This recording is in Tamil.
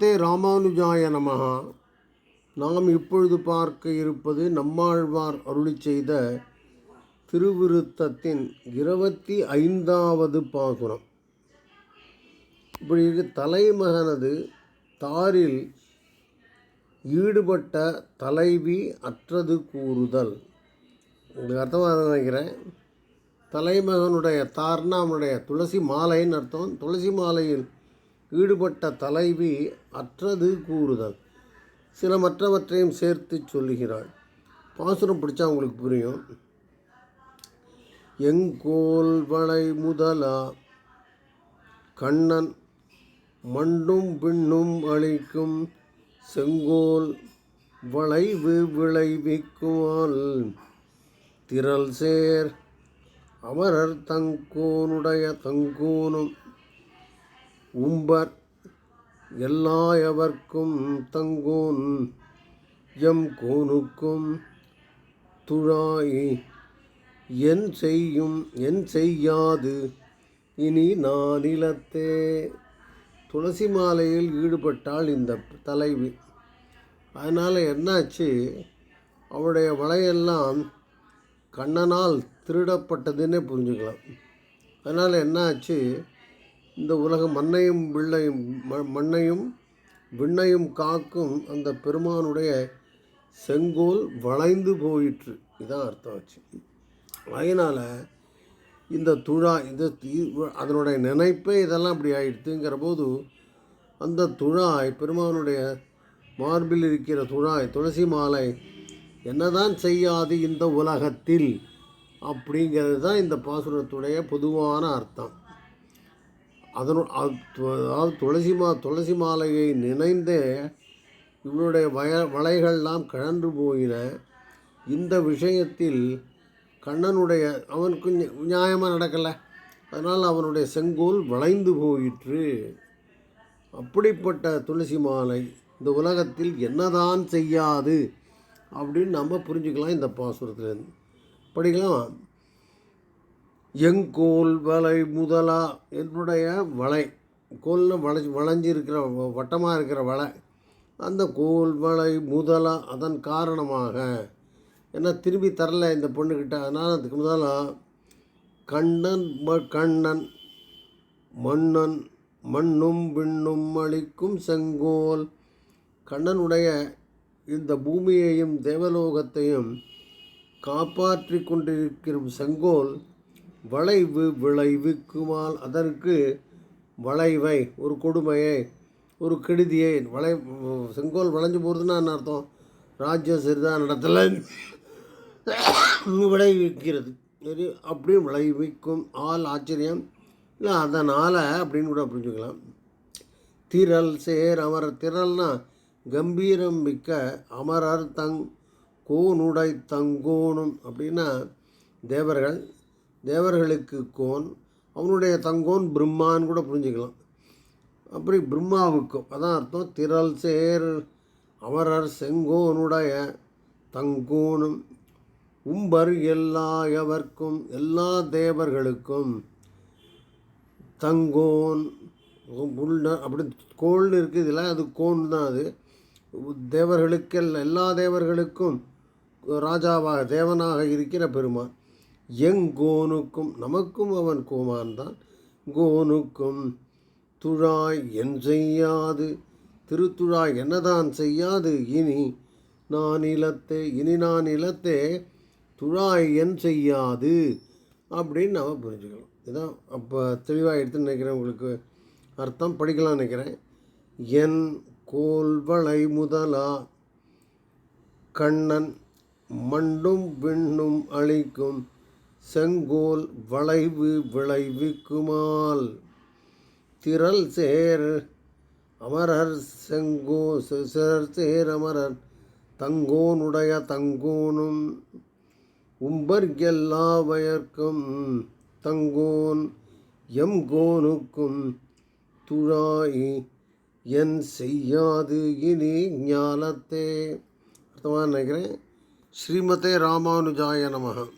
தே ராமானுஜாய நமகா நாம் இப்பொழுது பார்க்க இருப்பது நம்மாழ்வார் அருளி செய்த திருவிருத்தத்தின் இருபத்தி ஐந்தாவது பாசுரம் இப்படி இருக்கு, தலைமகனது தாரில் ஈடுபட்ட தலைவி அற்றது கூறுதல். உங்களுக்கு அர்த்தமாக நினைக்கிறேன். தலைமகனுடைய தார்னா அவனுடைய துளசி மாலைன்னு அர்த்தம். துளசி மாலையில் ஈடுபட்ட தலைவி அற்றது கூறுதல். சில மற்றவற்றையும் சேர்த்து சொல்லுகிறாள். பாசுரம் பிடிச்சா உங்களுக்கு புரியும். எங்கோல் வளை முதலா கண்ணன் மண்டும் பின்னும் அளிக்கும் செங்கோல் வளைவு விளைவிக்குமால் திரள் சேர் அமரர் தங்கோனுடைய தங்கோனும் உம்பர் எல்லாயவர்க்கும் தங்கோன் எம் கோனுக்கும் துழாய். என் செய்யும் என் செய்யாது இனி நானிலத்தே துளசி மாலையில் ஈடுபட்டாள் இந்த தலைவி. அதனால் என்னாச்சு? அவளுடைய வளையெல்லாம் கண்ணனால் திருடப்பட்டதுன்னே புரிஞ்சுக்கலாம். அதனால் என்னாச்சு? இந்த உலகம் மண்ணையும் விண்ணையும் ம- மண்ணையும் விண்ணையும் காக்கும் அந்த பெருமானுடைய செங்கோல் வளைந்து போயிற்று. இதான் அர்த்தம் ஆச்சு. அதனால் இந்த துழா இந்த தீ- அதனுடைய நினைப்பே இதெல்லாம் அப்படி ஆயிடுத்துங்கிற போது அந்த துழாய் பெருமானுடைய மார்பில் இருக்கிற துழாய் துளசி மாலை என்னதான் செய்யாது இந்த உலகத்தில் அப்படிங்கிறது தான் இந்த பாசுரத்துடைய பொதுவான அர்த்தம். அதனு அதாவது துளசி மா துளசி மாலையை நினைந்தே இவனுடைய வய வலைகள்லாம் கழன்று போயின இந்த விஷயத்தில் கண்ணனுடைய அவனுக்கு நியாயமாக நடக்கலை. அதனால் அவனுடைய செங்கோல் வளைந்து போயிற்று. அப்படிப்பட்ட துளசி மாலை இந்த உலகத்தில் என்னதான் செய்யாது அப்படின்னு நம்ம புரிஞ்சுக்கலாம் இந்த பாசுரத்துலேருந்து. படிக்கலாம். எங்கோல் வலை முதலா என்னுடைய வலை. கோலில் வளை வளைஞ்சிருக்கிற வட்டமாக இருக்கிற வலை. அந்த கோல் வலை முதலா அதன் காரணமாக. ஏன்னா திரும்பி தரல இந்த பொண்ணுக்கிட்ட அதனால் அதுக்கு முதலாம் கண்ணன் ம- கண்ணன் மன்னன் மண்ணும் விண்ணும் அளிக்கும் செங்கோல். கண்ணனுடைய இந்த பூமியையும் தேவலோகத்தையும் காப்பாற்றி கொண்டிருக்கிற செங்கோல் வளைவு விளைவிக்குமால் அதற்கு வளைவை ஒரு கொடுமையை ஒரு கெடுதியை வளை செங்கோல் வளைஞ்சு போகிறதுன்னா என்ன அர்த்தம்? ராஜ்யம் சரிதான் நடத்தலை. விளைவிக்கிறது. சரி அப்படியும் விளைவிக்கும் ஆள் ஆச்சரியம். இல்லை அதனால் அப்படின்னு கூட புரிஞ்சுக்கலாம் திரள் சேர் அமர் திரள்னா கம்பீரம் மிக்க அமரர் தங் கோனுடை தங்கோணும் அப்படின்னா தேவர்கள். தேவர்களுக்கு கோன் அவனுடைய தங்கோன் பிரம்மான்னு கூட புரிஞ்சுக்கலாம். அப்படி பிரம்மாவுக்கும் அதான் அர்த்தம் திரள் சேர் அமரர் செங்கோனுடைய தங்கோனும் உம்பர் எல்லா எவர்க்கும் எல்லா தேவர்களுக்கும் தங்கோன் உள்ள அப்படி கோல்னு இருக்குது இதில் அது கோன் தான் அது. தேவர்களுக்கு எல்லா- எல்லா தேவர்களுக்கும் ராஜாவாக தேவனாக இருக்கிற பெருமான். எங்கோனுக்கும் நமக்கும் அவன் கோமான்தான் கோனுக்கும் துழாய் என் செய்யாது திருத்துழாய் என்னதான் செய்யாது இனி நான் இலத்தே இனி நான் இலத்தே துழாய் என் செய்யாது அப்படின்னு நம்ம புரிஞ்சுக்கலாம் இதான் அப்போ தெளிவாக எடுத்துன்னு நினைக்கிறேன் உங்களுக்கு அர்த்தம். படிக்கலாம் நினைக்கிறேன். என் கோல்வளை முதலா கண்ணன் மண்டும் விண்ணும் அழிக்கும் செங்கோல் வளைவு விளைவிக்குமால் திரள் சேர் அமரர் செங்கோ சிறர் சேர் அமரர் தங்கோனுடைய தங்கோனும் உம்பர் எல்லாவயர்க்கும் தங்கோன் எம் கோனுக்கும் துழாய் என் செய்யாது இனி ஞானத்தே. அர்த்தமாக நினைக்கிறேன். ஸ்ரீமதே ராமானுஜாய நமகம்